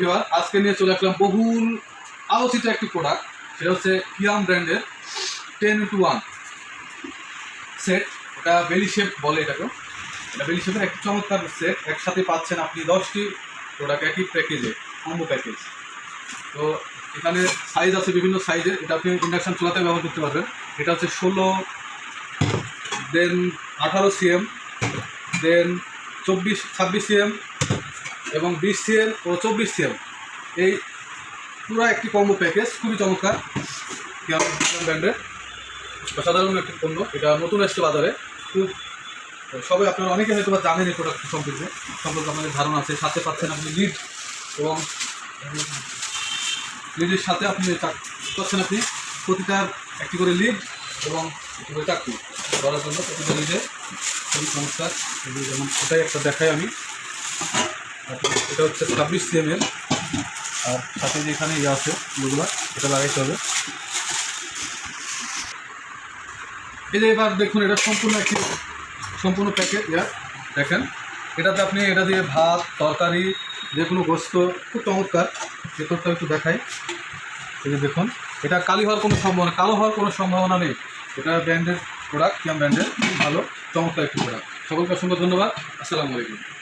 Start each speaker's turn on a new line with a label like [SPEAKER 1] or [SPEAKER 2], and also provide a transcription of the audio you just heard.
[SPEAKER 1] Viewer আজকে নিয়ে চলে আসলাম বহুল আলোচিত একটি প্রোডাক্ট সেটা হচ্ছে কিয়াম ব্র্যান্ডের টেন টু ওয়ান সেট এটা বেলি শেপ বলে এটাকে। এটা বেলি শেপের একটি চমৎকার সেট একসাথে পাচ্ছেন আপনি দশটি প্রোডাক্ট একই প্যাকেজে কম্বো প্যাকেজ তো এখানে সাইজ আছে বিভিন্ন সাইজের এটা আপনি ইন্ডাকশন চুলাতে ব্যবহার করতে পারবেন। এটা হচ্ছে ষোলো দেন আঠারো সিএম দেন চব্বিশ, ছাব্বিশ সিএম এবং বিশ সিএম ও চব্বিশ সিএম এই পুরো একটি কম্বো প্যাকেজ, খুবই চমৎকার। ব্র্যান্ডের? অসাধারণ একটি পণ্য। এটা নতুন এসছে বাজারে। খুব, সবাই আপনারা অনেকে হয়তো বা জানেন এই প্রোডাক্ট সম্পর্কে। সম্পর্কে আপনাদের ধারণা আছে, সাথে পাচ্ছেন আপনি লিড এবং লিডের সাথে আপনি পাচ্ছেন আপনি প্রতিটার একটি করে লিড এবং একটি করে চাকরি করার জন্য প্রতিটা লিডে খুবই চমৎকার। যেমন এটাই একটা দেখাই আমি। এটা হচ্ছে ছাব্বিশ সিএম এর আর সাথে যে ইয়ে আছে এগুলো এটা লাগাইতে হবে। এই যে এবার দেখুন, এটা সম্পূর্ণ একটি সম্পূর্ণ প্যাকেট, ইয়া, দেখেন। এটাতে আপনি এটা দিয়ে ভাত, তরকারি, যে কোনো গোস্ত, খুব চমৎকার। ভেতরটা একটু দেখাই। এই যে দেখুন, এটা কালি হওয়ার কোনো সম্ভাবনা, কালো হওয়ার কোনো সম্ভাবনা নেই। এটা ব্র্যান্ডের প্রোডাক্ট কিয়াম ব্র্যান্ডের ভালো, চমৎকার একটি প্রোডাক্ট সকলকে অসংখ্য ধন্যবাদ। আসসালামু আলাইকুম।